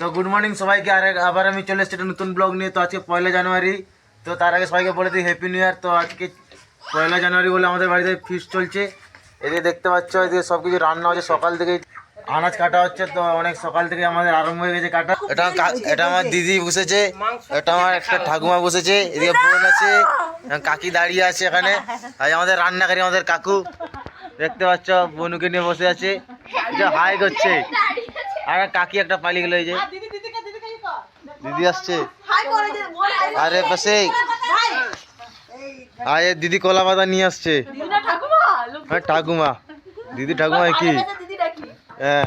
তো good morning সবাইকে। আর আবার আমি চলে এসেছি একটা নতুন ব্লগ নিয়ে। তো আজকে পয়লা জানুয়ারি। তো তার আগে সবাইকে বলে দিই হ্যাপি নিউ ইয়ার তো আজকে পয়লা জানুয়ারি বলে আমাদের বাড়িতে ফিস্ট চলছে। এদিকে দেখতে পাচ্ছ এদিকে সব কিছু রান্না হচ্ছে। সকাল থেকে আনাজ কাটা হচ্ছে। তো অনেক সকাল থেকে আমাদের আরম্ভ হয়ে গেছে কাটা। এটা কা- এটা আমার দিদি বসেছে। এটা আমার একটা ঠাকুমা বসেছে। এদিকে বোন আছে কাকি দাঁড়িয়ে আছে এখানে। আর আমাদের রান্নাকারী আমাদের কাকু। দেখতে পাচ্ছ বনুকে নিয়ে বসে আছে। যে হাই করছে। আর কাকি একটা পালিয়ে গেল এই যে। দিদি আসছে। আরে পাশে। আর দিদি কলা পাতা নিয়ে আসছে। হ্যাঁ ঠাকুমা। দিদি ঠাকুমা কি? হ্যাঁ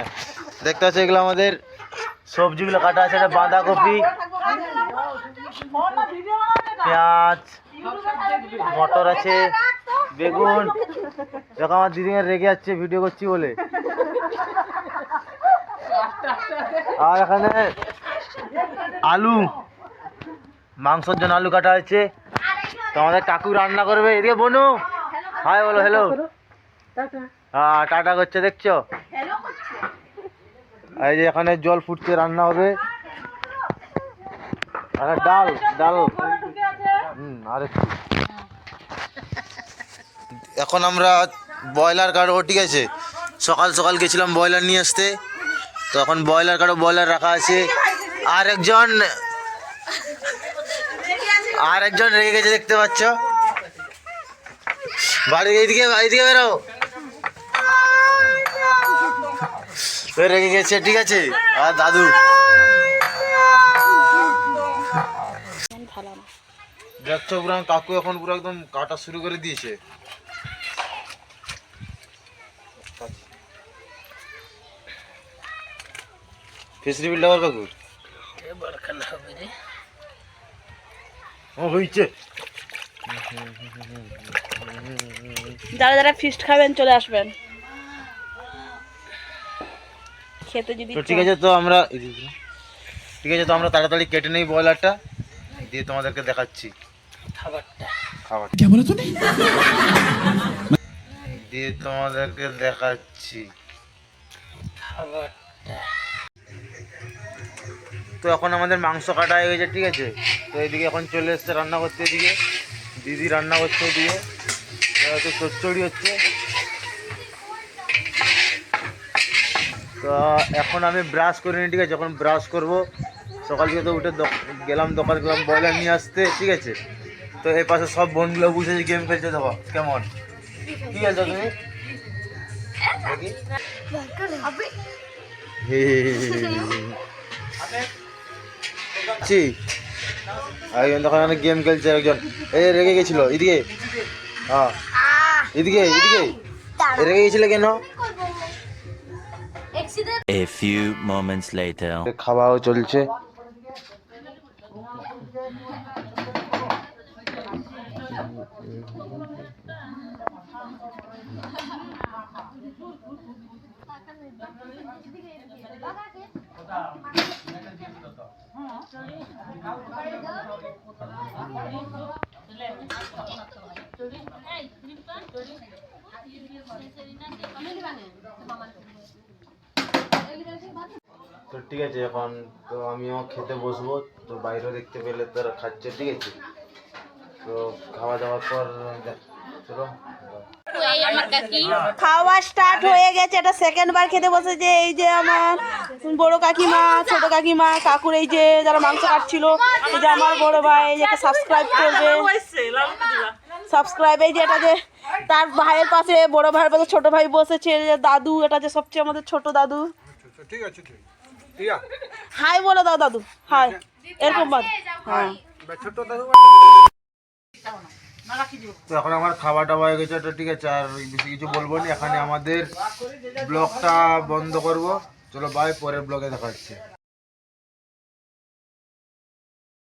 দেখতে পাচ্ছ এগুলো আমাদের সবজিগুলো কাটা আছে এটা বাঁধাকপি পেঁয়াজ মটর আছে বেগুন। দেখো আমার দিদি রেগে যাচ্ছে ভিডিও করছি বলে। আর এখানে আলু, মাংসের জন্য আলু কাটা হয়েছে। তো আমাদের কাকু রান্না করবে। এদিকে বনু। হাই, বলো হ্যালো হ্যাঁ টাটা করছে, দেখছ? এই যে এখানে জল ফুটছে, রান্না হবে। আর, ডাল ডাল। হুম, আর। এখন আমরা ব্রয়লার কাটবো, ঠিক আছে? সকাল সকাল গেছিলাম ব্রয়লার নিয়ে আসতে। তো এখন ব্রয়লার কারও ব্রয়লার রাখা আছে। আর একজন আর একজন রেগে গেছে দেখতে পাচ্ছ। বাড়ি এইদিকে এইদিকে বেরো। রেগে গেছে, ঠিক আছে। আর দাদু। দেখছ পুরো কাকু এখন পুরো একদম কাটা শুরু করে দিয়েছে। ফেস রিভিল আবার কাকু ও হইছে। যারা যারা ফিস্ট খাবেন চলে আসবেন। খেতে যদি ঠিক আছে তো আমরা ঠিক আছে তো আমরা তাড়াতাড়ি কেটে নেই ব্রয়লারটা। দিয়ে তোমাদেরকে দেখাচ্ছি। খাবারটা। খাবার দিয়ে তোমাদেরকে দেখাচ্ছি। তো এখন আমাদের মাংস কাটা হয়ে গেছে ঠিক আছে? তো এদিকে এখন চলে এসছে রান্না করতে এদিকে। দিদি রান্না করছে এদিকে। তো চচ্চড়ি হচ্ছে। তো এখন আমি ব্রাশ করিনি ঠিক আছে? এখন ব্রাশ করব সকাল থেকে তো উঠে গেলাম দোকান গেলাম ব্রয়লার নিয়ে আসতে ঠিক আছে? তো এই পাশে সব বোনগুলো বুঝেছে গেম খেলছে দেখো কেমন? কি খেলছো তুমি? দেখি। হে ছি। একজন তখন এখানে গেম খেলছে একজন। এই রেগে গেছিল এদিকে। হ্যাঁ। এদিকে এদিকে। রেগে গেছিলে কেন? A few moments later. খাওয়াও চলছে। তো ঠিক আছে এখন তো আমিও খেতে বসবো তো বাইরে দেখতে পেলে তারা খাচ্ছে ঠিক আছে? তো খাওয়া দাওয়ার পর দেখ- চলো। খাওয়া স্টার্ট হয়ে গেছে এটা সেকেন্ড বার খেতে বসেছে এই যে আমার বড় কাকিমা ছোট কাকিমা কাকুর এই যে যারা মাংস কাটছিল এই যে আমার বড় ভাই এই যে সাবস্ক্রাইব করবে। সাবস্ক্রাইব এই যে এটা যে তার ভাইয়ের পাশে বড় ভাইয়ের পাশে ছোট ভাই বসেছে এই যে দাদু এটা যে সবচেয়ে আমাদের ছোট দাদু। ঠিক আছে ঠিক ঠিক আছে হাই বলে দাও দাদু হাই। এরকম বাদ। হ্যাঁ। ছোট দাদু তো এখন আমার খাওয়া টাওয়া হয়ে গেছে ঠিক আছে আর বেশি কিছু বলব না। এখানে আমাদের ব্লগটা বন্ধ করব। চলো বাই পরের ব্লগে দেখা হচ্ছে।